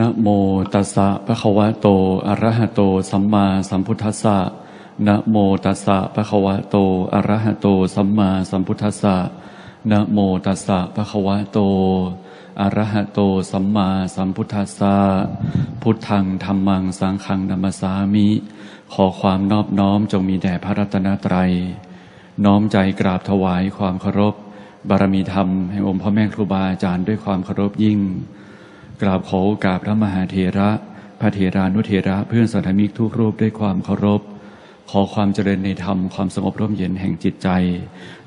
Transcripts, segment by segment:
นะโมตัสสะภะคะวะโต อะระหะโต สัมมาสัมพุทธัสสะนะโมตัสสะภะคะวะโต อะระหะโต สัมมาสัมพุทธัสสะนะโมตัสสะภะคะวะโต อะระหะโต สัมมาสัมพุทธัสสะพุทธังธรรมัง สังฆังนัมสสามิ ขอความนอบน้อมจงมีแด่พระรัตนตรัย น้อมใจกราบถวายความเคารพ บารมีธรรมแห่งองค์พ่อแม่ครูบาอาจารย์ด้วยความเคารพยิ่ง กราบขอโอกาสพระมหาเถระพระเถรานุเถระเพื่อนสันมิกทุกรูปด้วยความเคารพ ขอความเจริญในธรรมความสงบร่มเย็นแห่งจิตใจ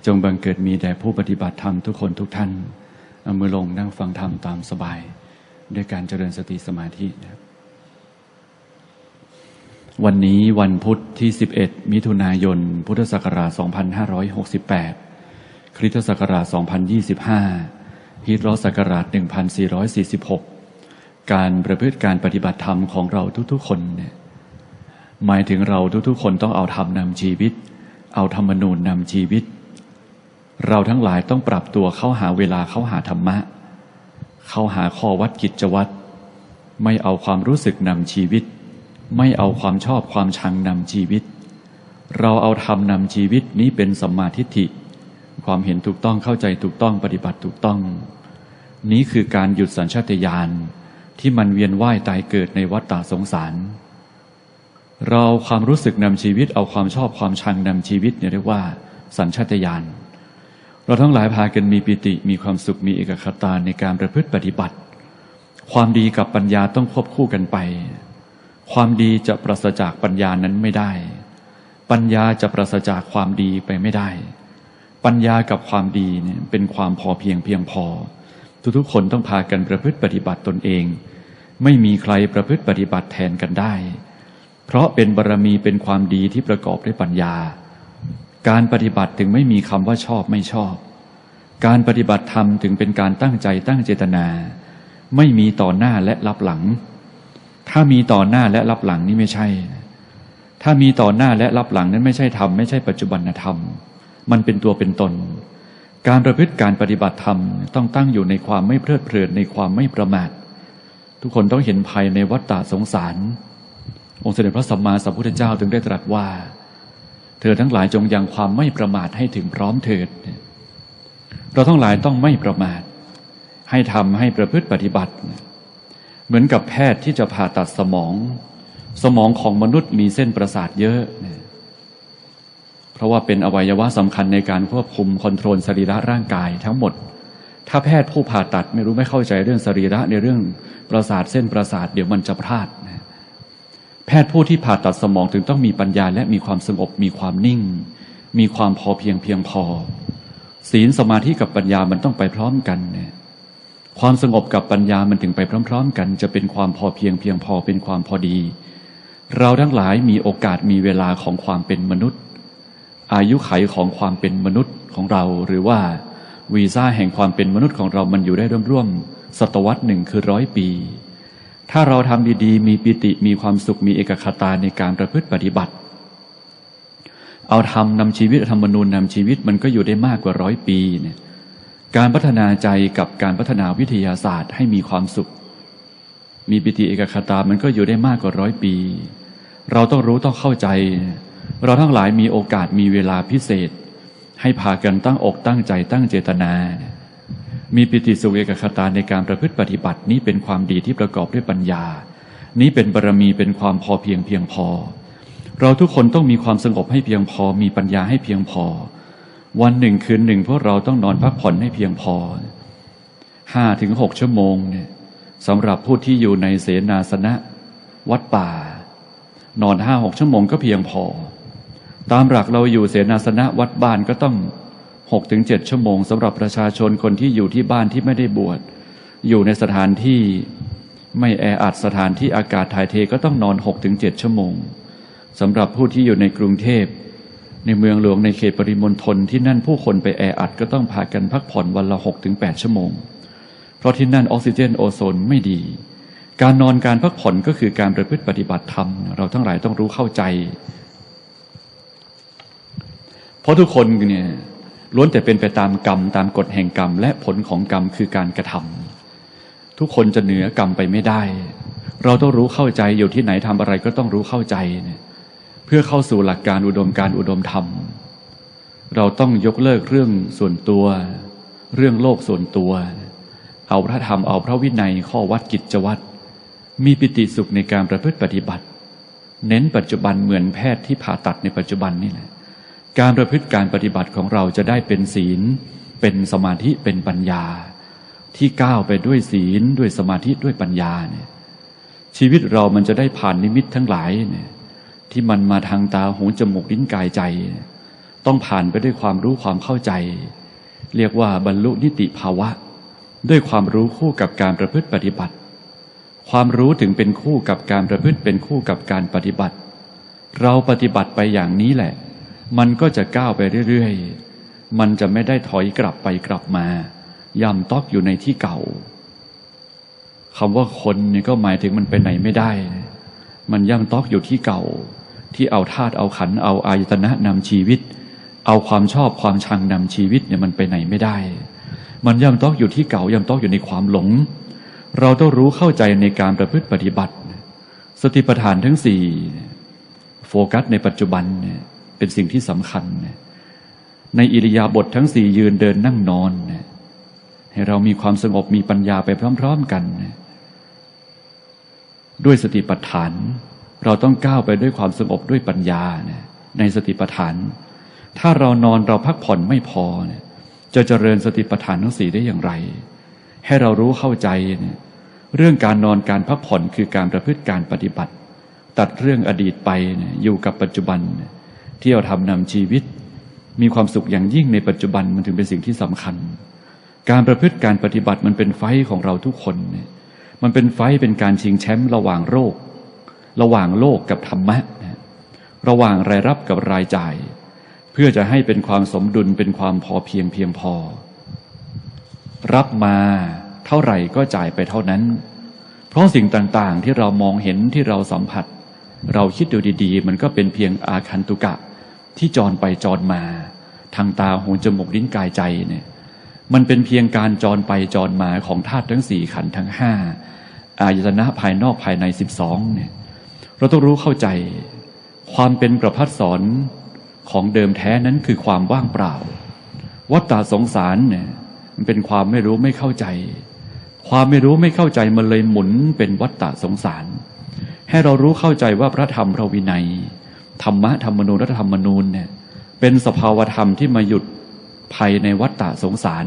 จงบังเกิดมีแด่ผู้ปฏิบัติธรรมทุกคนทุกท่านเอามือลงนั่งฟังธรรมตามสบาย ด้วยการเจริญสติสมาธินะครับวันนี้วันพุทธที่ 11 มิถุนายน พุทธศักราช 2568 คริสตศักราช 2025ฮิจรัศักราช 1446 การประพฤติการปฏิบัติธรรมของเราทุกๆ คนเนี่ยหมายถึงเราทุกๆ คนต้องเอาธรรมนำชีวิต เอาธรรมนูญนำชีวิต เราทั้งหลายต้องปรับตัวเข้าหาเวลาเข้าหาธรรมะ เข้าหาข้อวัดกิจวัตรไม่เอาความรู้สึกนำชีวิต ไม่เอาความชอบความชังนำชีวิต เราเอาธรรมนำชีวิตนี้เป็นสัมมาทิฏฐิ ความเห็นถูกต้องเข้าใจถูกต้องปฏิบัติถูกต้อง นี้คือการหยุดสัญชาตญาณ ที่มันเวียนว่ายตายเกิดในวัฏฏะสงสาร เราความรู้สึกนำชีวิตเอาความชอบความชังนำชีวิตเนี่ยเรียกว่า สัญชาตญาณเราทั้งหลายพากันมีปิติมีความสุขมีเอกคตาในการประพฤติปฏิบัติ ความดีกับปัญญาต้องควบคู่กันไป ความดีจะปราศจากปัญญานั้นไม่ได้ ปัญญาจะปราศจากความดีไปไม่ได้ ปัญญากับความดีเนี่ยเป็นความพอเพียงเพียงพอ ทุกๆคนต้องพากันประพฤติปฏิบัติตนเอง ไม่มีใครประพฤติปฏิบัติแทนกันได้ เพราะเป็นบารมีเป็นความดีที่ประกอบด้วยปัญญา การปฏิบัติถึงไม่มีคำว่าชอบไม่ชอบ การปฏิบัติธรรมถึงเป็นการตั้งใจตั้งเจตนา ไม่มีต่อหน้าและรับหลัง ถ้ามีต่อหน้าและรับหลังนี่ไม่ใช่ ถ้ามีต่อหน้าและรับหลังนั้นไม่ใช่ธรรมไม่ใช่ปัจจุบันธรรม มันเป็นตัวเป็นตน การประพฤติการปฏิบัติธรรมต้องตั้งอยู่ในความไม่เพลิดเพลินในความไม่ประมาท ทุกคนต้องเห็นภัยในวัฏฏะสงสาร องค์เสด็จพระสัมมาสัมพุทธเจ้าจึงได้ตรัสว่า เธอทั้งหลายจงยังความไม่ประมาทให้ถึงพร้อมเถิด เราทั้งหลายต้องไม่ประมาท ให้ทำให้ประพฤติปฏิบัติ เหมือนกับแพทย์ที่จะผ่าตัดสมอง สมองของมนุษย์มีเส้นประสาทเยอะเพราะว่าเป็นอวัยวะสำคัญในการควบคุมคอนโทรลสรีระร่างกายทั้งหมด ถ้าแพทย์ผู้ผ่าตัดไม่รู้ไม่เข้าใจเรื่องสรีระในเรื่องประสาทเส้นประสาทเดี๋ยวมันจะพลาดนะแพทย์ผู้ที่ผ่าตัดสมองถึงต้องมีปัญญาและมีความสงบมีความนิ่ง มีความพอเพียงเพียงพอ ศีลสมาธิกับปัญญามันต้องไปพร้อมกันเนี่ยความสงบกับปัญญามันถึงไปพร้อม ๆ กัน จะเป็นความพอเพียงเพียงพอเป็นความพอดี เราทั้งหลายมีโอกาสมีเวลาของความเป็นมนุษย์ อายุไขของความเป็นมนุษย์ของเรา หรือว่าวีซ่าแห่งความเป็นมนุษย์ของเรามันอยู่ได้ร่วมๆศตวรรษหนึ่งคือร้อยปี ถ้าเราทำดีๆ มีปิติมีความสุขมีเอกคตาในการประพฤติปฏิบัติ เอาธรรมนำชีวิตธรรมนูญนำชีวิตมันก็อยู่ได้มากกว่าร้อยปีเนี่ยการพัฒนาใจกับการพัฒนาวิทยาศาสตร์ให้มีความสุข มีปิติเอกคตามันก็อยู่ได้มากกว่าร้อยปี เราต้องรู้ต้องเข้าใจ เราทั้งหลายมีโอกาสมีเวลาพิเศษ ให้พากันตั้งอกตั้งใจตั้งเจตนา มีปิติสุเอกคตาในการประพฤติปฏิบัตินี้เป็นความดีที่ประกอบด้วยปัญญา นี้เป็นบารมีเป็นความพอเพียงเพียงพอ เราทุกคนต้องมีความสงบให้เพียงพอ มีปัญญาให้เพียงพอ วันหนึ่งคืนหนึ่งพวกเราต้องนอนพักผ่อนให้เพียงพอห้าถึงหกชั่วโมงเนี่ยสำหรับผู้ที่อยู่ในเสนาสนะ วัดป่า นอนห้าหกชั่วโมงก็เพียงพอ ตามหลักเราอยู่เสนาสนะวัดบ้านก็ต้องหกถึงเจ็ดชั่วโมงสำหรับประชาชนคนที่อยู่ที่บ้านที่ไม่ได้บวชอยู่ในสถานที่ไม่แออัดสถานที่อากาศถ่ายเทก็ต้องนอนหกถึงเจ็ดชั่วโมงสำหรับผู้ที่อยู่ในกรุงเทพ ในเมืองหลวงในเขตปริมณฑลที่นั่นผู้คนไปแออัดก็ต้องพากันพักผ่อนวันละหกถึงแปดชั่วโมง เพราะที่นั่นออกซิเจนโอโซนไม่ดี การนอนการพักผ่อนก็คือการประพฤติปฏิบัติธรรม เราทั้งหลายต้องรู้เข้าใจ เพราะทุกคนเนี่ยล้วนแต่เป็นไปตามกรรมตามกฎแห่งกรรม และผลของกรรมคือการกระทำทุกคนจะเหนือกรรมไปไม่ได้ เราต้องรู้เข้าใจอยู่ที่ไหนทำอะไรก็ต้องรู้เข้าใจเนี่ยเพื่อเข้าสู่หลักการอุดมการอุดมธรรม เราต้องยกเลิกเรื่องส่วนตัว เรื่องโลกส่วนตัว เอาพระธรรมเอาพระวินัยข้อวัดกิจวัตรมีปิติสุขในการประพฤติปฏิบัติ เน้นปัจจุบันเหมือนแพทย์ที่ผ่าตัดในปัจจุบันนี่แหละ การประพฤติการปฏิบัติของเราจะได้เป็นศีล เป็นสมาธิเป็นปัญญา ที่ก้าวไปด้วยศีลด้วยสมาธิด้วยปัญญาเนี่ยชีวิตเรามันจะได้ผ่านนิมิตทั้งหลายเนี่ยที่มันมาทางตาหูจมูกลิ้นกายใจ ต้องผ่านไปด้วยความรู้ความเข้าใจ เรียกว่าบรรลุนิติภาวะ ด้วยความรู้คู่กับการประพฤติปฏิบัติ ความรู้ถึงเป็นคู่กับการประพฤติเป็นคู่กับการปฏิบัติ เราปฏิบัติไปอย่างนี้แหละ มันก็จะก้าวไปเรื่อยๆ มันจะไม่ได้ถอยกลับไปกลับมาย่ำตอกอยู่ในที่เก่าคำว่าคนเนี่ยก็หมายถึงมันไปไหนไม่ได้ มันย่ำตอกอยู่ที่เก่า ที่เอาธาตุเอาขันเอาอายตนะนำชีวิต เอาความชอบความชังนำชีวิตเนี่ยมันไปไหนไม่ได้ มันย่ำตอกอยู่ที่เก่าย่ำตอกอยู่ในความหลง เราต้องรู้เข้าใจในการประพฤติปฏิบัติ สติปัฏฐานทั้งสี่โฟกัสในปัจจุบันเนี่ย เป็นสิ่งที่สำคัญ ในอิริยาบถททั้งสี่ยืนเดินนั่งนอน ให้เรามีความสงบมีปัญญาไปพร้อม ๆกัน ด้วยสติปัฏฐาน เราต้องก้าวไปด้วยความสงบด้วยปัญญา ในสติปัฏฐาน ถ้าเรานอนเราพักผ่อนไม่พอ จะเจริญสติปัฏฐานทั้งสี่ได้อย่างไร ให้เรารู้เข้าใจ เรื่องการนอนการพักผ่อนคือการประพฤติการปฏิบัติ ตัดเรื่องอดีตไปอยู่กับปัจจุบันเที่เราทำนำชีวิต มีความสุขอย่างยิ่งในปัจจุบันมันถึงเป็นสิ่งที่สำคัญ การประพฤติการปฏิบัติมันเป็นไฟของเราทุกคนเนี่ยมันเป็นไฟเป็นการชิงแชมป์ระหว่างโรคระหว่างโลกกับธรรมะนะระหว่างรายรับกับรายจ่าย เพื่อจะให้เป็นความสมดุลเป็นความพอเพียงเพียงพอ รับมาเท่าไหร่ก็จ่ายไปเท่านั้น เพราะสิ่งต่างๆที่เรามองเห็นที่เราสัมผัส เราคิดดูดีๆ มันก็เป็นเพียงอาคันตุกะ ที่จรไปจรมา ทางตาหูจมูกลิ้นกายใจเนี่ยมันเป็นเพียงการจรไปจรมาของธาตุทั้งสี่ขันธ์ทั้งห้าอายตนะภายนอกภายในสิบสองเนี่ยเราต้องรู้เข้าใจ ความเป็นประพัดสอนของเดิมแท้นั้นคือความว่างเปล่า วัฏฏะสงสารเนี่ยมันเป็นความไม่รู้ไม่เข้าใจ ความไม่รู้ไม่เข้าใจมันเลยหมุนเป็นวัฏฏะสงสาร ให้เรารู้เข้าใจว่าพระธรรมพระวินัย ธรรมะธรรมนูญรัฐธรรมนูญเนี่ยเป็นสภาวธรรมที่มาหยุดภัยในวัฏฏะสงสาร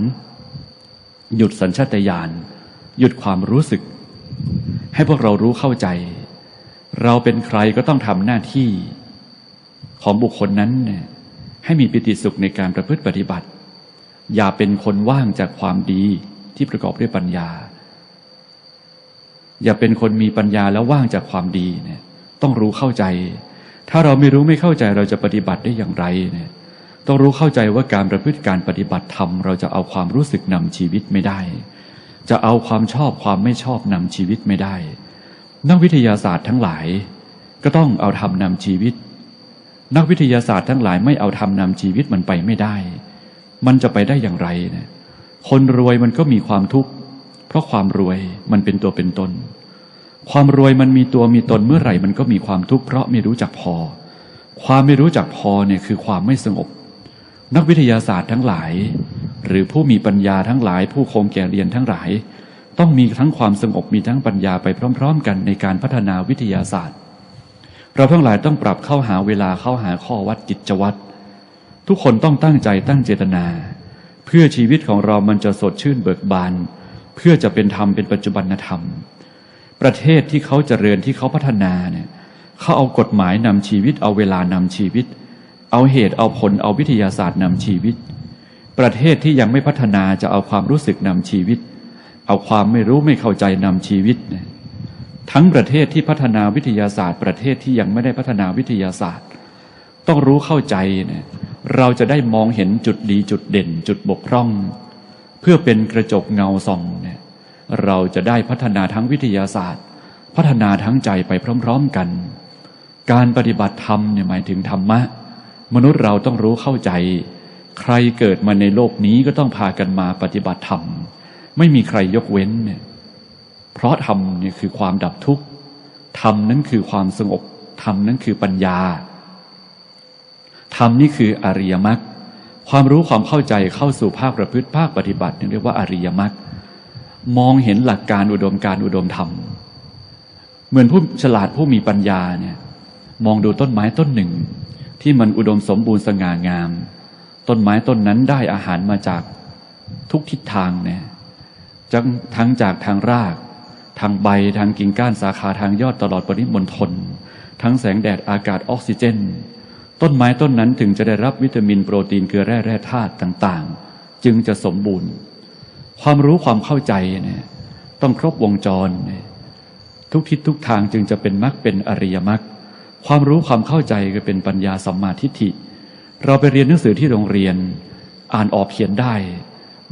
หยุดสัญชาตญาณหยุดความรู้สึก ให้พวกเรารู้เข้าใจ เราเป็นใครก็ต้องทำหน้าที่ ของบุคคลนั้นเนี่ยให้มีปิติสุขในการประพฤติปฏิบัติ อย่าเป็นคนว่างจากความดีที่ประกอบด้วยปัญญา อย่าเป็นคนมีปัญญาแล้วว่างจากความดีเนี่ยต้องรู้เข้าใจ ถ้าเราไม่รู้ไม่เข้าใจเราจะปฏิบัติได้อย่างไรเนี่ยต้องรู้เข้าใจว่าการประพฤติการปฏิบัติธรรมเราจะเอาความรู้สึกนำชีวิตไม่ได้ จะเอาความชอบความไม่ชอบนำชีวิตไม่ได้ นักวิทยาศาสตร์ทั้งหลาย ก็ต้องเอาธรรมนำชีวิต นักวิทยาศาสตร์ทั้งหลายไม่เอาธรรมนำชีวิตมันไปไม่ได้ มันจะไปได้อย่างไรเนี่ยคนรวยมันก็มีความทุกข์เพราะความรวยมันเป็นตัวเป็นตน ความรวยมันมีตัวมีตนเมื่อไหร่มันก็มีความทุกข์เพราะไม่รู้จักพอ ความไม่รู้จักพอเนี่ยคือความไม่สงบ นักวิทยาศาสตร์ทั้งหลาย หรือผู้มีปัญญาทั้งหลาย ผู้คงแก่เรียนทั้งหลาย ต้องมีทั้งความสงบมีทั้งปัญญาไปพร้อม ๆ กันในการพัฒนาวิทยาศาสตร์ เราทั้งหลายต้องปรับเข้าหาเวลาเข้าหาข้อวัดกิจวัตรทุกคนต้องตั้งใจตั้งเจตนา เพื่อชีวิตของเรามันจะสดชื่นเบิกบาน เพื่อจะเป็นธรรมเป็นปัจจุบันธรรม ประเทศที่เขาเจริญที่เขาพัฒนาเนี่ยเขาเอากฎหมายนำชีวิต เอาเวลานำชีวิต เอาเหตุเอาผลเอาวิทยาศาสตร์นำชีวิต ประเทศที่ยังไม่พัฒนาจะเอาความรู้สึกนำชีวิต เอาความไม่รู้ไม่เข้าใจนำชีวิตเนี่ยทั้งประเทศที่พัฒนาวิทยาศาสตร์ ประเทศที่ยังไม่ได้พัฒนาวิทยาศาสตร์ ต้องรู้เข้าใจเนี่ยเราจะได้มองเห็นจุดดีจุดเด่นจุดบกพร่อง เพื่อเป็นกระจกเงาส่อง เราจะได้พัฒนาทั้งวิทยาศาสตร์ พัฒนาทั้งใจไปพร้อม ๆกัน การปฏิบัติธรรมเนี่ยหมายถึงธรรมะ มนุษย์เราต้องรู้เข้าใจ ใครเกิดมาในโลกนี้ก็ต้องพากันมาปฏิบัติธรรม ไม่มีใครยกเว้นเนี่ยเพราะธรรมเนี่ยคือความดับทุกข์ธรรมนั้นคือความสงบธรรมนั้นคือปัญญาธรรมนี่คืออริยมรรคความรู้ความเข้าใจเข้าสู่ภาคประพฤติภาคปฏิบัติเรียกว่าอริยมรรค มองเห็นหลักการอุดมการอุดมธรรม เหมือนผู้ฉลาดผู้มีปัญญาเนี่ย มองดูต้นไม้ต้นหนึ่ง ที่มันอุดมสมบูรณ์สง่างาม ต้นไม้ต้นนั้นได้อาหารมาจากทุกทิศทางเนี่ยทั้งจากทางราก ทางใบทางกิ่งก้านสาขาทางยอดตลอดปริมณฑลทั้งแสงแดดอากาศออกซิเจน ต้นไม้ต้นนั้นถึงจะได้รับวิตามินโปรตีนเกลือแร่แร่ธาตุต่าง ๆ จึงจะสมบูรณ์ ความรู้ความเข้าใจเนี่ยต้องครบวงจร ทุกทิศทุกทางจึงจะเป็นมรรคเป็นอริยมรรคความรู้ความเข้าใจก็เป็นปัญญาสัมมาทิฏฐิ เราไปเรียนหนังสือที่โรงเรียน อ่านออกเขียนได้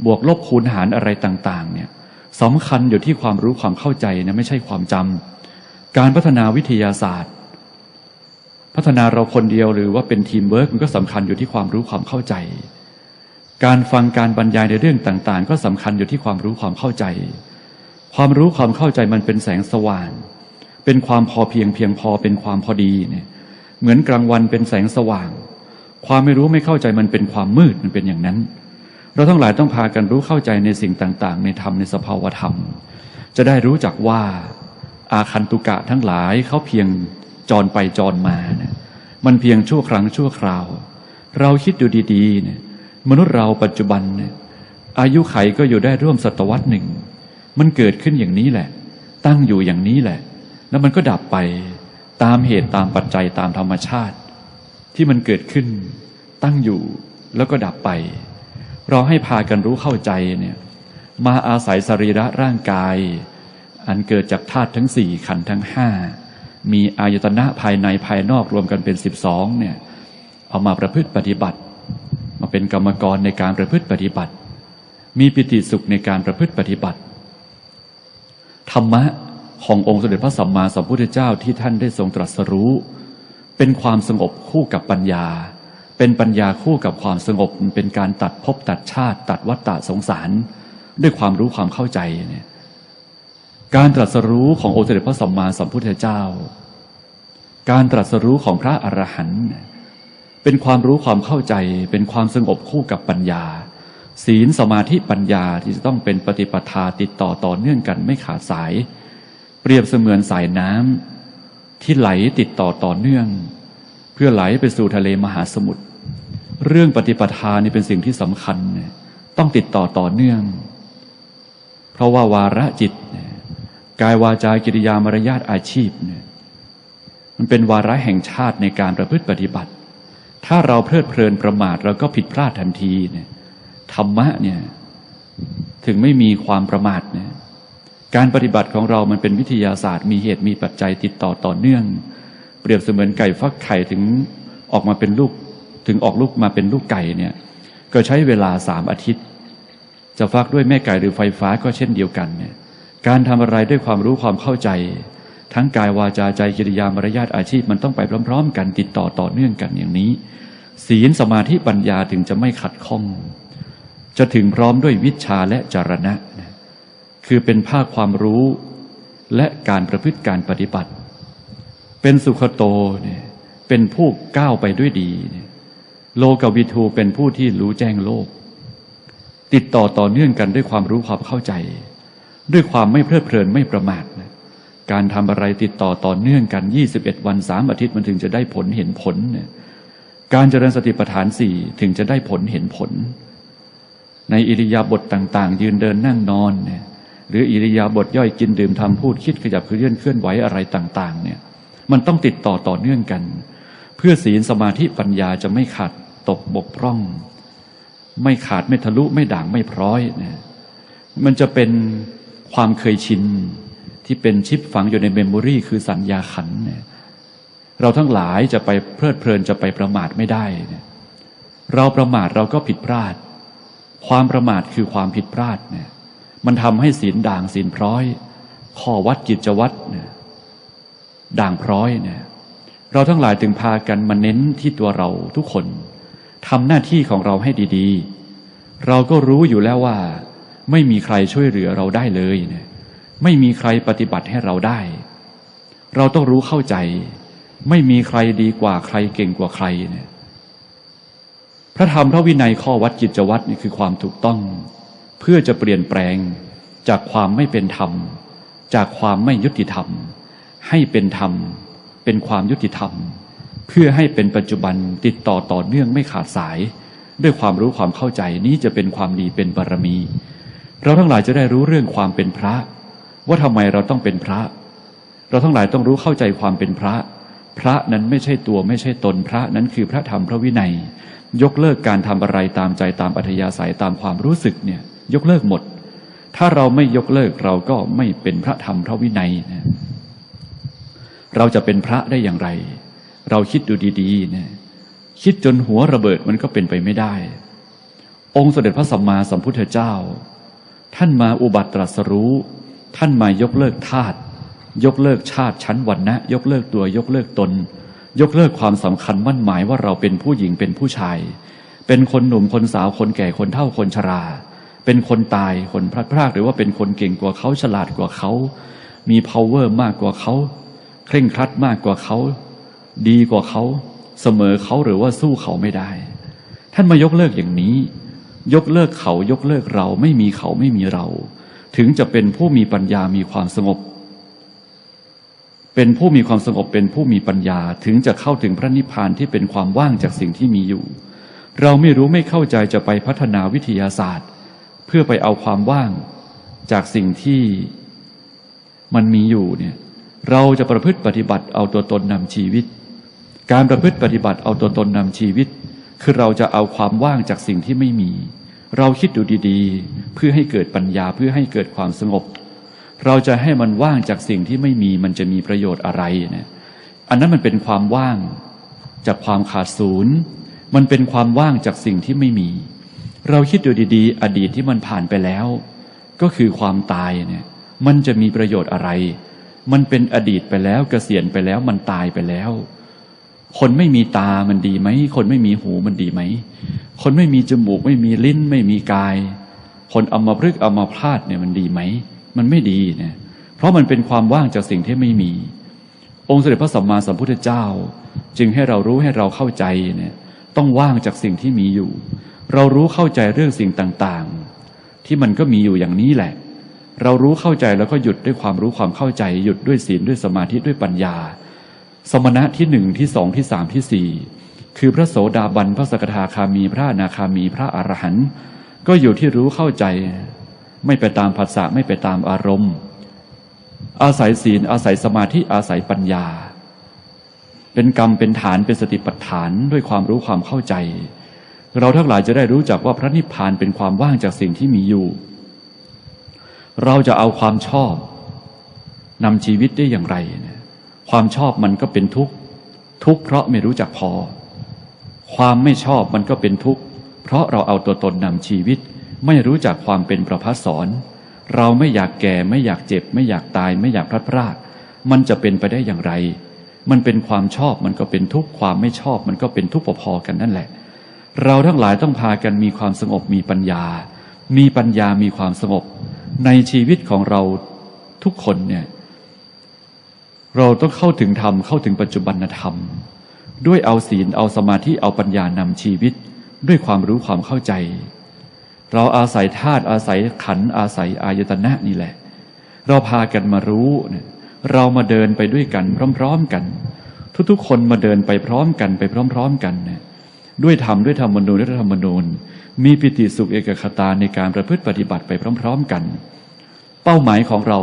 บวกลบคูณหารอะไรต่างๆเนี่ยสำคัญอยู่ที่ความรู้ความเข้าใจนะไม่ใช่ความจำการพัฒนาวิทยาศาสตร์ พัฒนาเราคนเดียวหรือว่าเป็นทีมเวิร์กมันก็สำคัญอยู่ที่ความรู้ความเข้าใจ การฟังการบรรยายในเรื่องต่างๆ ก็สำคัญอยู่ที่ความรู้ความเข้าใจ ความรู้ความเข้าใจมันเป็นแสงสว่าง เป็นความพอเพียงเพียงพอเป็นความพอดีเนี่ยเหมือนกลางวันเป็นแสงสว่าง ความไม่รู้ไม่เข้าใจมันเป็นความมืดมันเป็นอย่างนั้น เราทั้งหลายต้องพากันรู้เข้าใจในสิ่งต่างๆ ในธรรมในสภาวธรรม จะได้รู้จักว่าอาคันตุกะทั้งหลายเขาเพียงจรไปจรมาเนี่ยมันเพียงชั่วครั้งชั่วคราว เราคิดดูดีๆเนี่ย มนุษย์เราปัจจุบันเนี่ยอายุไขก็อยู่ได้ร่วมศตวรรษหนึ่ง มันเกิดขึ้นอย่างนี้แหละ ตั้งอยู่อย่างนี้แหละ แล้วมันก็ดับไปตามเหตุตามปัจจัยตามธรรมชาติ ที่มันเกิดขึ้น ตั้งอยู่แล้วก็ดับไป เราให้พากันรู้เข้าใจเนี่ยมาอาศัยสรีระร่างกาย อันเกิดจากธาตุทั้งสี่ขันธ์ทั้งห้ามีอายตนะภายในภายนอกรวมกันเป็นสิบสองเนี่ยเอามาประพฤติปฏิบัติ มาเป็นกรรมกรในการประพฤติปฏิบัติ มีปิติสุขในการประพฤติปฏิบัติ ธรรมะขององค์สมเด็จพระสัมมาสัมพุทธเจ้าที่ท่านได้ทรงตรัสรู้ เป็นความสงบคู่กับปัญญา เป็นปัญญาคู่กับความสงบเป็นการตัดภพตัดชาติ ตัดวัฏฏะสงสาร ด้วยความรู้ความเข้าใจเนี่ยการตรัสรู้ขององค์สมเด็จพระสัมมาสัมพุทธเจ้า การตรัสรู้ของพระอรหันต์ เป็นความรู้ความเข้าใจ เป็นความสงบคู่กับปัญญา ศีลสมาธิปัญญาที่จะต้องเป็นปฏิปทาติดต่อต่อเนื่องกันไม่ขาดสาย เปรียบเสมือนสายน้ำที่ไหลติดต่อต่อเนื่อง เพื่อไหลไปสู่ทะเลมหาสมุทรเรื่องปฏิปทานี่เป็นสิ่งที่สำคัญ ต้องติดต่อต่อเนื่อง เพราะว่าวาระจิต กายวาจากิริยามารยาทอาชีพเนี่ยมันเป็นวาระแห่งชาติในการประพฤติปฏิบัติ ถ้าเราเพลิดเพลินประมาทเราก็ผิดพลาดทันทีเนี่ยธรรมะเนี่ยถึงไม่มีความประมาทเนี่ยการปฏิบัติของเรามันเป็นวิทยาศาสตร์ มีเหตุมีปัจจัยติดต่อต่อเนื่อง เปรียบเสมือนไก่ฟักไข่ถึงออกมาเป็นลูก ถึงออกลูกมาเป็นลูกไก่เนี่ยก็ใช้เวลาสามอาทิตย์ จะฟักด้วยแม่ไก่หรือไฟฟ้าก็เช่นเดียวกันเนี่ยการทำอะไรด้วยความรู้ความเข้าใจ ทั้งกายวาจาใจกิริยามารยาทอาชีพมันต้องไปพร้อมๆ กันติดต่อต่อเนื่องกันอย่างนี้ ศีลสมาธิปัญญาถึงจะไม่ขัดข้อง จะถึงพร้อมด้วยวิชาและจารณะ คือเป็นภาคความรู้และการประพฤติการปฏิบัติ เป็นสุขโตเนี่ยเป็นผู้ก้าวไปด้วยดีเนี่ยโลกวิทูเป็นผู้ที่รู้แจ้งโลก ติดต่อต่อเนื่องกันด้วยความรู้ความเข้าใจ ด้วยความไม่เพลิดเพลินไม่ประมาทนะ การทำอะไรติดต่อต่อเนื่องกัน 21 วันสามอาทิตย์มันถึงจะได้ผลเห็นผลเนี่ยการเจริญสติปัฏฐานสี่ถึงจะได้ผลเห็นผล ในอิริยาบถต่าง ๆ ยืนเดินนั่งนอนเนี่ยหรืออิริยาบถย่อยกินดื่มทำพูดคิดขยับเคลื่อนเคลื่อนไหวอะไรต่าง ๆ เนี่ย มันต้องติดต่อต่อเนื่องกัน เพื่อศีลสมาธิปัญญาจะไม่ขาดตกบกพร่อง ไม่ขาดไม่ทะลุไม่ด่างไม่พร้อยเนี่ยมันจะเป็นความเคยชิน ที่เป็นชิปฝังอยู่ในเมมโมรีคือสัญญาขันเนี่ยเราทั้งหลายจะไปเพลิดเพลินจะไปประมาทไม่ได้เนี่ยเราประมาทเราก็ผิดพลาด ความประมาทคือความผิดพลาดเนี่ยมันทำให้ศีลด่างศีลพร้อย ข้อวัดกิจวัตรเนี่ยด่างพร้อยเนี่ยเราทั้งหลายถึงพากันมาเน้นที่ตัวเราทุกคนทำหน้าที่ของเราให้ดี ๆ เราก็รู้อยู่แล้วว่า ไม่มีใครช่วยเหลือเราได้เลยเนี่ย ไม่มีใครปฏิบัติให้เราได้ เราต้องรู้เข้าใจ ไม่มีใครดีกว่าใครเก่งกว่าใครเนี่ยพระธรรมพระวินัยข้อวัดกิจวัตรนี่คือความถูกต้อง เพื่อจะเปลี่ยนแปลงจากความไม่เป็นธรรม จากความไม่ยุติธรรม ให้เป็นธรรม เป็นความยุติธรรม เพื่อให้เป็นปัจจุบันติดต่อต่อเนื่องไม่ขาดสาย ด้วยความรู้ความเข้าใจนี้จะเป็นความดีเป็นบารมี เราทั้งหลายจะได้รู้เรื่องความเป็นพระ ว่าทำไมเราต้องเป็นพระ เราทั้งหลายต้องรู้เข้าใจความเป็นพระ พระนั้นไม่ใช่ตัวไม่ใช่ตนพระนั้นคือพระธรรมพระวินัย ยกเลิกการทำอะไรตามใจตามอัธยาศัยตามความรู้สึกเนี่ยยกเลิกหมด ถ้าเราไม่ยกเลิกเราก็ไม่เป็นพระธรรมพระวินัยนะเราจะเป็นพระได้อย่างไร เราคิดดูดีๆเนี่ยคิดจนหัวระเบิดมันก็เป็นไปไม่ได้ องค์เสด็จพระสัมมาสัมพุทธเจ้า ท่านมาอุบัติตรัสรู้ ท่านมายกเลิกธาตุยกเลิกชาติชั้นวันนะ ยกเลิกตัวยกเลิกตน ยกเลิกความสำคัญมั่นหมายว่าเราเป็นผู้หญิงเป็นผู้ชาย เป็นคนหนุ่มคนสาวคนแก่คนเฒ่าคนชรา เป็นคนตายคนพลัดพรากหรือว่าเป็นคนเก่งกว่าเขาฉลาดกว่าเขา มี power มากกว่าเขาเคร่งครัดมากกว่าเขา ดีกว่าเขาเสมอเขาหรือว่าสู้เขาไม่ได้ ท่านมายกเลิกอย่างนี้ ยกเลิกเขายกเลิกเราไม่มีเขาไม่มีเรา ถึงจะเป็นผู้มีปัญญามีความสงบ เป็นผู้มีความสงบเป็นผู้มีปัญญาถึงจะเข้าถึงพระนิพพานที่เป็นความว่างจากสิ่งที่มีอยู่ เราไม่รู้ไม่เข้าใจจะไปพัฒนาวิทยาศาสตร์ เพื่อไปเอาความว่างจากสิ่งที่มันมีอยู่เนี่ยเราจะประพฤติปฏิบัติเอาตัวตนนำชีวิต การประพฤติปฏิบัติเอาตัวตนนำชีวิต คือเราจะเอาความว่างจากสิ่งที่ไม่มี เราคิดดูดีๆ เพื่อให้เกิดปัญญาเพื่อให้เกิดความสงบ เราจะให้มันว่างจากสิ่งที่ไม่มีมันจะมีประโยชน์อะไรเนี่ยอันนั้นมันเป็นความว่างจากความขาดศูนย์ มันเป็นความว่างจากสิ่งที่ไม่มี เราคิดดูดีๆ อดีตที่มันผ่านไปแล้ว ก็คือความตายเนี่ยมันจะมีประโยชน์อะไร มันเป็นอดีตไปแล้วเกษียณไปแล้วมันตายไปแล้ว คนไม่มีตามันดีไหม คนไม่มีหูมันดีไหม คนไม่มีจมูกไม่มีลิ้นไม่มีกาย คนเอามาพลึกเอามาพลาดเนี่ยมันดีไหม มันไม่ดีเนี่ยเพราะมันเป็นความว่างจากสิ่งที่ไม่มี องค์เสด็จพระสัมมาสัมพุทธเจ้า จึงให้เรารู้ให้เราเข้าใจเนี่ยต้องว่างจากสิ่งที่มีอยู่ เรารู้เข้าใจเรื่องสิ่งต่างๆ ที่มันก็มีอยู่อย่างนี้แหละ เรารู้เข้าใจแล้วก็หยุดด้วยความรู้ความเข้าใจ หยุดด้วยศีลด้วยสมาธิด้วยปัญญา สมณะที่หนึ่งที่สองที่สามที่สี่คือพระโสดาบันพระสกทาคามีพระนาคามีพระอรหันต์ก็อยู่ที่รู้เข้าใจ ไม่ไปตามผัสสะไม่ไปตามอารมณ์ อาศัยศีลอาศัยสมาธิอาศัยปัญญา เป็นกรรมเป็นฐานเป็นสติปัฏฐานด้วยความรู้ความเข้าใจ เราทั้งหลายจะได้รู้จักว่าพระนิพพานเป็นความว่างจากสิ่งที่มีอยู่ เราจะเอาความชอบนำชีวิตได้อย่างไรเนี่ย ความชอบมันก็เป็นทุกข์ทุกข์เพราะไม่รู้จักพอ ความไม่ชอบมันก็เป็นทุกข์เพราะเราเอาตัวตนนำชีวิต ไม่รู้จักความเป็นประพัสสอนเราไม่อยากแก่ไม่อยากเจ็บ ไม่อยากตายไม่อยากพลัดพรากมันจะเป็นไปได้อย่างไร มันเป็นความชอบมันก็เป็นทุกข์ความไม่ชอบมันก็เป็นทุกข์พอๆกันนั่นแหละ เราทั้งหลายต้องพากันมีความสงบมีปัญญา มีปัญญามีความสงบ ในชีวิตของเราทุกคนเนี่ย เราต้องเข้าถึงธรรมเข้าถึงปัจจุบันธรรม ด้วยเอาศีลเอาสมาธิเอาปัญญานำชีวิต ด้วยความรู้ความเข้าใจ เราอาศัยธาตุอาศัยขันอาศัยอายตนะนี่แหละ เราพากันมารู้เนี่ยเรามาเดินไปด้วยกันพร้อมๆกัน ทุกๆคนมาเดินไปพร้อมกันไปพร้อม ๆ กันเนี่ยด้วยธรรมด้วยธรรมนูญด้วยธรรมนูญ มีปิติสุขเอกคตาในการประพฤติปฏิบัติไปพร้อม ๆ กัน เป้าหมายของเรา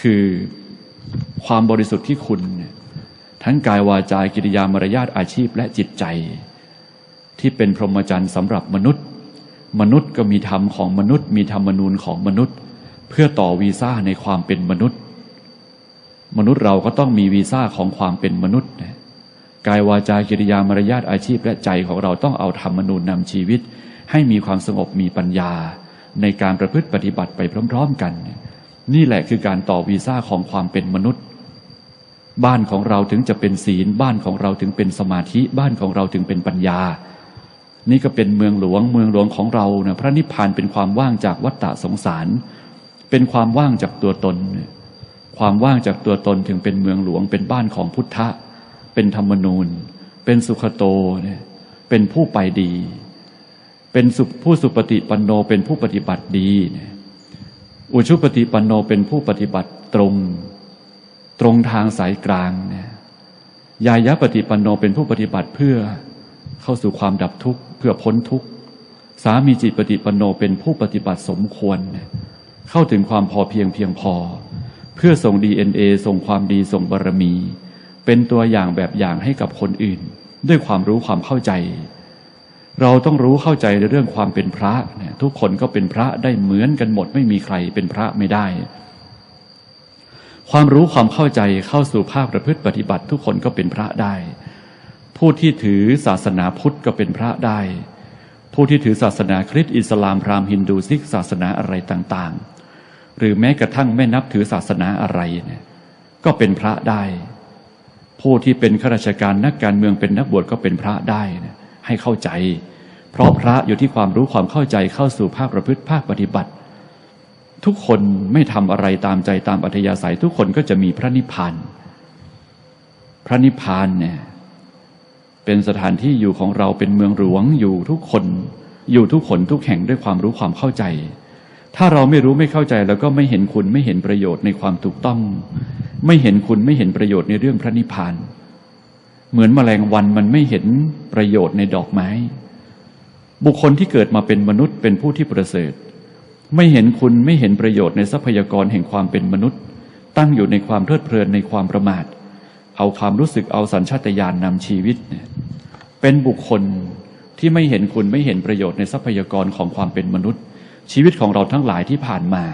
คือ ความบริสุทธิ์ที่คุณ ทั้งกายวาจากิริยามารยาทอาชีพและจิตใจ ที่เป็นพรหมจรรย์สำหรับมนุษย์ มนุษย์ก็มีธรรมของมนุษย์ มีธรรมนูญของมนุษย์ เพื่อต่อวีซ่าในความเป็นมนุษย์ มนุษย์เราก็ต้องมีวีซ่าของความเป็นมนุษย์นะกายวาจากิริยามารยาทอาชีพและใจของเราต้องเอาธรรมนูญนำชีวิต ให้มีความสงบมีปัญญา ในการประพฤติปฏิบัติไปพร้อม ๆ กันนี่ นี่แหละคือการต่อวีซ่าของความเป็นมนุษย์ บ้านของเราถึงจะเป็นศีล บ้านของเราถึงเป็นสมาธิ บ้านของเราถึงเป็นปัญญา นี่ก็เป็นเมืองหลวง เมืองหลวงของเรานะพระนิพพานเป็นความว่างจากวัฏฏะสงสาร เป็นความว่างจากตัวตน ความว่างจากตัวตนถึงเป็นเมืองหลวง เป็นบ้านของพุทธะ เป็นธรรมนูญ เป็นสุขโตเนี่ยเป็นผู้ไปดี เป็นผู้สุปฏิปันโน เป็นผู้ปฏิบัติดีเนี่ย อุชุปฏิปันโนเป็นผู้ปฏิบัติตรง ตรงทางสายกลางเนี่ยยายะปฏิปันโนเป็นผู้ปฏิบัติเพื่อเข้าสู่ความดับทุกข์เพื่อพ้นทุกข์สามีจิตปฏิปันโนเป็นผู้ปฏิบัติสมควรเนี่ยเข้าถึงความพอเพียงเพียงพอ เพื่อส่ง DNA ส่งความดีส่งบารมี เป็นตัวอย่างแบบอย่างให้กับคนอื่น ด้วยความรู้ความเข้าใจ เราต้องรู้เข้าใจในเรื่องความเป็นพระเนี่ยทุกคนก็เป็นพระได้เหมือนกันหมด ไม่มีใครเป็นพระไม่ได้ ความรู้ความเข้าใจเข้าสู่ภาคประพฤติปฏิบัติ ทุกคนก็เป็นพระได้ ผู้ที่ถือศาสนาพุทธก็เป็นพระได้ ผู้ที่ถือศาสนาคริสต์อิสลามพราหมณ์ฮินดูซิกศาสนาอะไรต่างๆ หรือแม้กระทั่งไม่นับถือศาสนาอะไรเนี่ยก็เป็นพระได้ ผู้ที่เป็นข้าราชการนักการเมืองเป็นนักบวชก็เป็นพระได้นะ ให้เข้าใจ เพราะพระอยู่ที่ความรู้ความเข้าใจเข้าสู่ภาคประพฤติภาคปฏิบัติ ทุกคนไม่ทำอะไรตามใจตามอัธยาศัย ทุกคนก็จะมีพระนิพพานพระนิพพานเนี่ยเป็นสถานที่อยู่ของเราเป็นเมืองหลวงอยู่ทุกคน อยู่ทุกคนทุกแห่งด้วยความรู้ความเข้าใจ ถ้าเราไม่รู้ไม่เข้าใจแล้วก็ไม่เห็นคุณไม่เห็นประโยชน์ในความถูกต้อง ไม่เห็นคุณไม่เห็นประโยชน์ในเรื่องพระนิพพาน เหมือนแมลงวันมันไม่เห็นประโยชน์ในดอกไม้ บุคคลที่เกิดมาเป็นมนุษย์เป็นผู้ที่ประเสริฐ ไม่เห็นคุณไม่เห็นประโยชน์ในทรัพยากรแห่งความเป็นมนุษย์ ตั้งอยู่ในความเพลิดเพลินในความประมาท เอาความรู้สึกเอาสัญชาตญาณนำชีวิตเนี่ยเป็นบุคคลที่ไม่เห็นคุณไม่เห็นประโยชน์ในทรัพยากรของความเป็นมนุษย์ ชีวิตของเราทั้งหลายที่ผ่านมา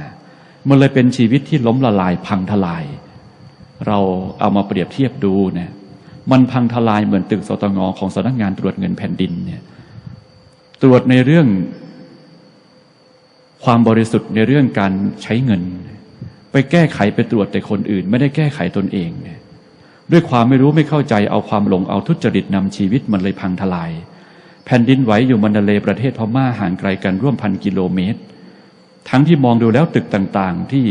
มันเลยเป็นชีวิตที่ล้มละลายพังทลาย เราเอามาเปรียบเทียบดูเนี่ย มันพังทลายเหมือนตึกสตงของสำนักงานตรวจเงินแผ่นดินเนี่ยตรวจในเรื่องความบริสุทธิ์ในเรื่องการใช้เงิน ไปแก้ไขไปตรวจแต่คนอื่น ไม่ได้แก้ไขตนเองเนี่ยด้วยความไม่รู้ไม่เข้าใจเอาความหลงเอาทุจริตนำชีวิตมันเลยพังทลาย แผ่นดินไหวอยู่มันเลประเทศพม่าห่างไกลกันร่วมพันกิโลเมตร ทั้งที่มองดูแล้วตึกต่างๆ ที่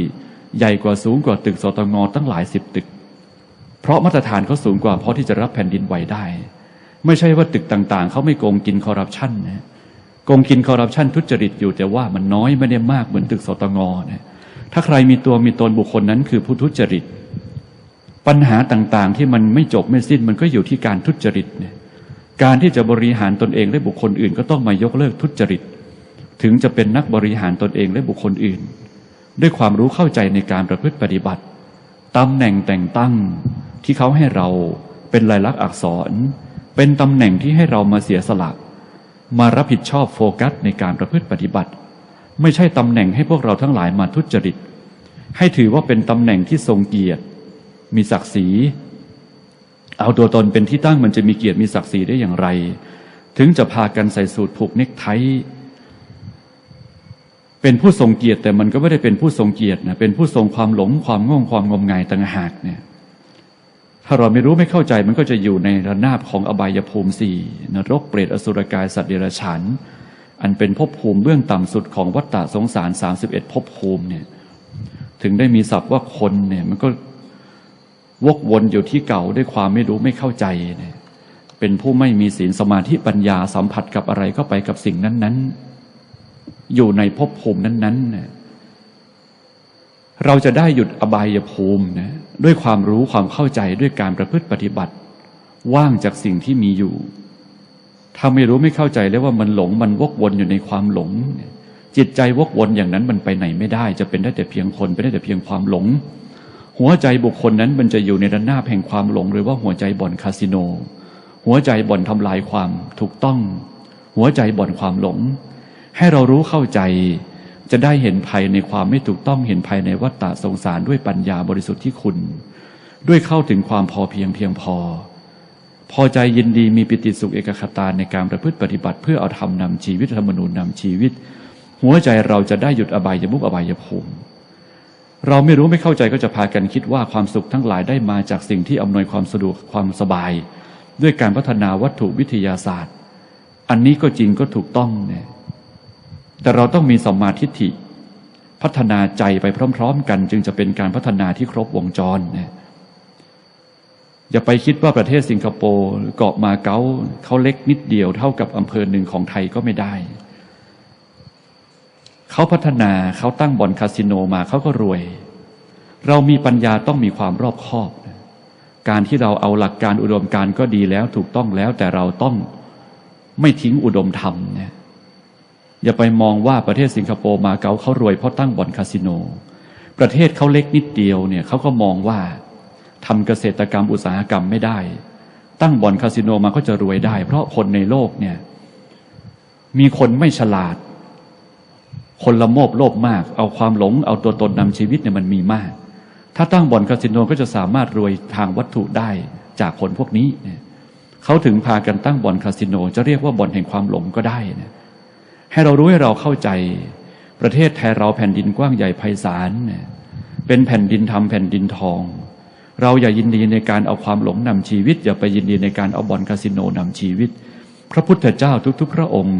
ใหญ่กว่าสูงกว่าตึกสตงตั้งหลายสิบตึก เพราะมาตรฐานเขาสูงกว่าเพราะที่จะรับแผ่นดินไหวได้ ไม่ใช่ว่าตึกต่างๆ เขาไม่โกงกินคอร์รัปชันนะโกงกินคอร์รัปชันทุจริตอยู่แต่ว่ามันน้อยไม่ได้มากเหมือนตึกสตงนะถ้าใครมีตัวมีตนบุคคลนั้นคือผู้ทุจริต ปัญหาต่างๆ ที่มันไม่จบไม่สิ้นมันก็อยู่ที่การทุจริตเนี่ยการที่จะบริหารตนเองและบุคคลอื่น ก็ต้องมายกเลิกทุจริต ถึงจะเป็นนักบริหารตนเองและบุคคลอื่น ด้วยความรู้เข้าใจในการประพฤติปฏิบัติตำแหน่งแต่งตั้ง ที่เขาให้เราเป็นลายลักษณ์อักษร เป็นตำแหน่งที่ให้เรามาเสียสละ มารับผิดชอบโฟกัสในการประพฤติปฏิบัติ ไม่ใช่ตำแหน่งให้พวกเราทั้งหลายมาทุจริต ให้ถือว่าเป็นตำแหน่งที่ทรงเกียรติ มีศักดิ์ศรี เอาตัวตนเป็นที่ตั้งมันจะมีเกียรติมีศักดิ์ศรีได้อย่างไร ถึงจะพากันใส่สูตรผูกเนคไทเป็นผู้ทรงเกียรติแต่มันก็ไม่ได้เป็นผู้ทรงเกียรตินะเป็นผู้ทรงความหลงความง่วงความงมงายต่างหากเนี่ย ถ้าเราไม่รู้ไม่เข้าใจมันก็จะอยู่ในระนาบของอบายภูมิสี่นรกเปรตอสุรกายสัตว์เดรัจฉานอันเป็นภพภูมิเบื้องต่ำสุดของวัฏฏะสงสารสามสิบเอ็ดภพภูมิเนี่ยถึงได้มีศัพท์ว่าคนเนี่ยมันก็วกวนอยู่ที่เก่าด้วยความไม่รู้ไม่เข้าใจเนี่ยเป็นผู้ไม่มีศีลสมาธิปัญญาสัมผัสกับอะไรก็ไปกับสิ่งนั้น ๆ อยู่ในภพภูมินั้นๆเนี่ย เราจะได้หยุดอบายภูมินะด้วยความรู้ความเข้าใจด้วยการประพฤติปฏิบัติ ว่างจากสิ่งที่มีอยู่ ถ้าไม่รู้ไม่เข้าใจแล้วว่ามันหลงมันวกวนอยู่ในความหลง จิตใจวกวนอย่างนั้นมันไปไหนไม่ได้ จะเป็นได้แต่เพียงคนเป็นได้แต่เพียงความหลง หัวใจบุคคลนั้นมันจะอยู่ในระนาบแห่งความหลง หรือว่าหัวใจบ่อนคาสิโน หัวใจบ่อนทำลายความถูกต้อง หัวใจบ่อนความหลง ให้เรารู้เข้าใจ จะได้เห็นภัยในความไม่ถูกต้องเห็นภัยในวัฏฏะสงสารด้วยปัญญาบริสุทธิ์ที่คุณ ด้วยเข้าถึงความพอเพียงเพียงพอ พอใจยินดีมีปิติสุขเอกคตาในการประพฤติปฏิบัติ เพื่อเอาธรรมนำชีวิตธรรมนูญนำชีวิต หัวใจเราจะได้หยุดอบายมุกอบายภูมิเราไม่รู้ไม่เข้าใจก็จะพากันคิดว่าความสุขทั้งหลายได้มาจากสิ่งที่อำนวยความสะดวกความสบาย ด้วยการพัฒนาวัตถุวิทยาศาสตร์ อันนี้ก็จริงก็ถูกต้องเนี่ย แต่เราต้องมีสัมมาทิฏฐิ พัฒนาใจไปพร้อม ๆ กัน จึงจะเป็นการพัฒนาที่ครบวงจรเนี่ยอย่าไปคิดว่าประเทศสิงคโปร์เกาะมาเก๊าเขาเล็กนิดเดียวเท่ากับอำเภอหนึ่งของไทยก็ไม่ได้ เขาพัฒนาเขาตั้งบ่อนคาสิโนมาเขาก็รวย เรามีปัญญาต้องมีความรอบคอบ การที่เราเอาหลักการอุดมการก็ดีแล้วถูกต้องแล้วแต่เราต้องไม่ทิ้งอุดมธรรมเนี่ย อย่าไปมองว่าประเทศสิงคโปร์มาเก๊าเขารวยเพราะตั้งบ่อนคาสิโน ประเทศเขาเล็กนิดเดียวเนี่ยเขาก็มองว่าทำเกษตรกรรมอุตสาหกรรมไม่ได้ ตั้งบ่อนคาสิโนมาก็จะรวยได้ เพราะคนในโลกเนี่ยมีคนไม่ฉลาด คนละโมบโลภมาก เอาความหลง เอาตัวตนนำชีวิตเนี่ยมันมีมาก ถ้าตั้งบ่อนคาสิโนก็จะสามารถรวยทางวัตถุได้จากคนพวกนี้เนี่ยเขาถึงพากันตั้งบ่อนคาสิโน จะเรียกว่าบ่อนแห่งความหลงก็ได้นะ ให้เรารู้ให้เราเข้าใจ ประเทศไทยเราแผ่นดินกว้างใหญ่ไพศาลเนี่ยเป็นแผ่นดินธรรมแผ่นดินทอง เราอย่ายินดีในการเอาความหลงนำชีวิต อย่าไปยินดีในการเอาบ่อนคาสิโนนำชีวิต พระพุทธเจ้าทุกๆ พระองค์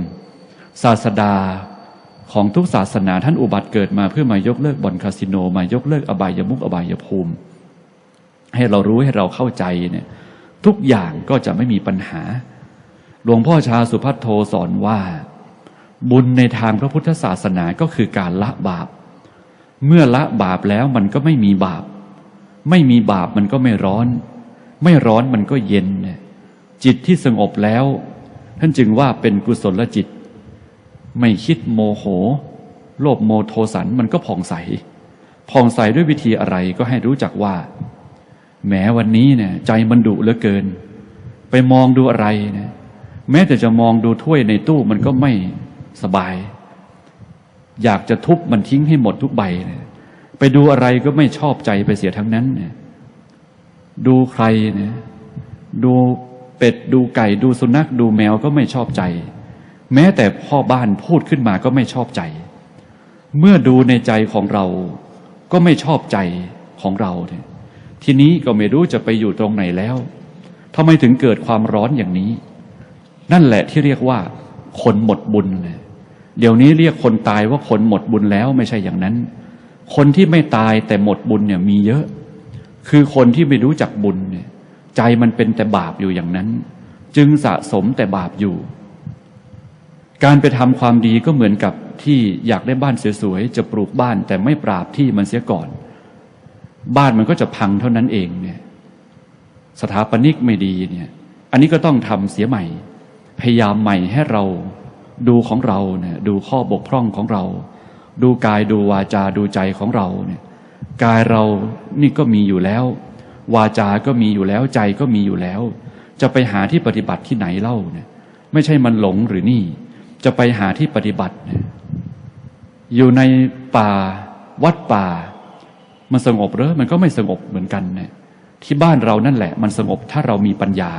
ศาสดาของทุกศาสนาท่านอุบัติเกิดมาเพื่อมายกเลิกบ่อนคาสิโน มายกเลิกอบายมุกอบายภูมิ ให้เรารู้ให้เราเข้าใจเนี่ยทุกอย่างก็จะไม่มีปัญหา หลวงพ่อชาสุพัทโทสอนว่า บุญในทางพระพุทธศาสนาก็คือการละบาป เมื่อละบาปแล้วมันก็ไม่มีบาป ไม่มีบาปมันก็ไม่ร้อน ไม่ร้อนมันก็เย็น จิตที่สงบแล้ว ท่านจึงว่าเป็นกุศลจิต ไม่คิดโมโห โลภโมโทสันมันก็ผ่องใส ผ่องใสด้วยวิธีอะไรก็ให้รู้จักว่า แม้วันนี้เนี่ยใจมันดุเหลือเกิน ไปมองดูอะไรเนี่ยแม้แต่จะมองดูถ้วยในตู้มันก็ไม่ สบาย อยากจะทุบมันทิ้งให้หมดทุกใบเนี่ยไปดูอะไรก็ไม่ชอบใจไปเสียทั้งนั้นเนี่ยดูใครเนี่ยดูเป็ดดูไก่ดูสุนัขดูแมวก็ไม่ชอบใจ แม้แต่พ่อบ้านพูดขึ้นมาก็ไม่ชอบใจ เมื่อดูในใจของเราก็ไม่ชอบใจของเราเนี่ยทีนี้ก็ไม่รู้จะไปอยู่ตรงไหนแล้วทำไมถึงเกิดความร้อนอย่างนี้ นั่นแหละที่เรียกว่า คนหมดบุญเลย เดี๋ยวนี้เรียกคนตายว่าคนหมดบุญแล้วไม่ใช่อย่างนั้น คนที่ไม่ตายแต่หมดบุญเนี่ยมีเยอะ คือคนที่ไม่รู้จักบุญเนี่ย ใจมันเป็นแต่บาปอยู่อย่างนั้น จึงสะสมแต่บาปอยู่ การไปทำความดีก็เหมือนกับที่อยากได้บ้านสวยๆจะปลูกบ้านแต่ไม่ปราบที่มันเสียก่อน บ้านมันก็จะพังเท่านั้นเองเนี่ย สถาปนิกไม่ดีเนี่ย อันนี้ก็ต้องทำเสียใหม่ พยายามใหม่ให้เรา ดูของเราเนี่ยดูข้อบกพร่องของเรา ดูกายดูวาจาดูใจของเราเนี่ยกายเรานี่ก็มีอยู่แล้ว วาจา ก็มีอยู่แล้วใจก็มีอยู่แล้ว จะไปหาที่ปฏิบัติที่ไหนเล่าเนี่ยไม่ใช่มันหลงหรือนี่ จะไปหาที่ปฏิบัติเนี่ยอยู่ในป่าวัดป่า มันสงบหรือมันก็ไม่สงบเหมือนกันเนี่ยที่บ้านเรานั่นแหละ มันสงบถ้าเรามีปัญญา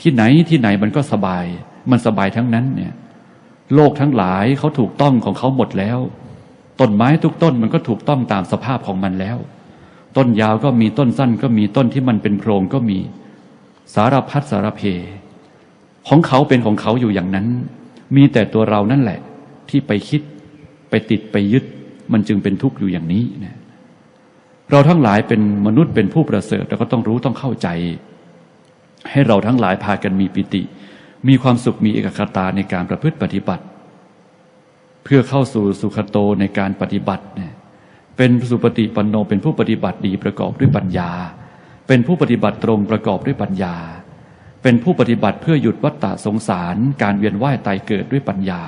ที่ไหนที่ไหนมันก็สบาย มันสบายทั้งนั้นเนี่ย โลกทั้งหลายเขาถูกต้องของเขาหมดแล้ว ต้นไม้ทุกต้นมันก็ถูกต้องตามสภาพของมันแล้ว ต้นยาวก็มีต้นสั้นก็มีต้นที่มันเป็นโพรงก็มี สารพัดสารเพ ของเขาเป็นของเขาอยู่อย่างนั้น มีแต่ตัวเรานั่นแหละ ที่ไปคิดไปติดไปยึด มันจึงเป็นทุกข์อยู่อย่างนี้นะเราทั้งหลายเป็นมนุษย์เป็นผู้ประเสริฐเราก็ต้องรู้ต้องเข้าใจ ให้เราทั้งหลายพากันมีปิติ มีความสุขมีเอกคตาในการประพฤติปฏิบัติ เพื่อเข้าสู่สุขโตในการปฏิบัติเนี่ยเป็นสุปฏิปันโนเป็นผู้ปฏิบัติดีประกอบด้วยปัญญา เป็นผู้ปฏิบัติตรงประกอบด้วยปัญญา เป็นผู้ปฏิบัติเพื่อหยุดวัฏฏะสงสาร การเวียนว่ายตายเกิดด้วยปัญญา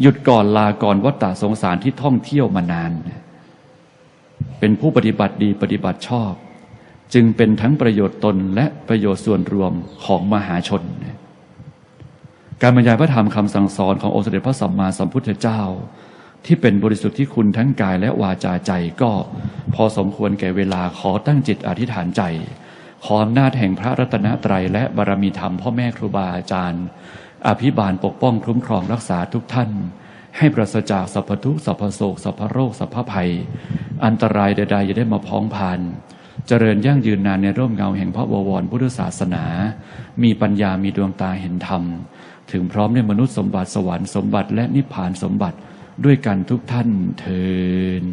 หยุดก่อนลาก่อนวัฏฏะสงสารที่ท่องเที่ยวมานานเนี่ยเป็นผู้ปฏิบัติดีปฏิบัติชอบ จึงเป็นทั้งประโยชน์ตนและประโยชน์ส่วนรวมของมหาชน การบรรยายพระธรรมคำสั่งสอนขององค์สมเด็จพระสัมมาสัมพุทธเจ้า ที่เป็นบริสุทธิ์ที่คุณทั้งกายและวาจาใจก็พอสมควรแก่เวลาขอตั้งจิตอธิษฐานใจ ขออำนาจแห่งพระรัตนตรัยและบารมีธรรมพ่อแม่ครูบาอาจารย์ อภิบาลปกป้องคุ้มครองรักษาทุกท่าน ให้ปราศจากสัพพทุกสัพพโศกสัพพโรคสัพพภัย อันตรายใดๆอย่าได้มาพ้องพานเจริญยั่งยืนนานในร่มเงาแห่งพระบวรพุทธศาสนา มีปัญญามีดวงตาเห็นธรรม ถึงพร้อมในมนุษย์สมบัติสวรรค์สมบัติและนิพพานสมบัติด้วยกันทุกท่านเทิน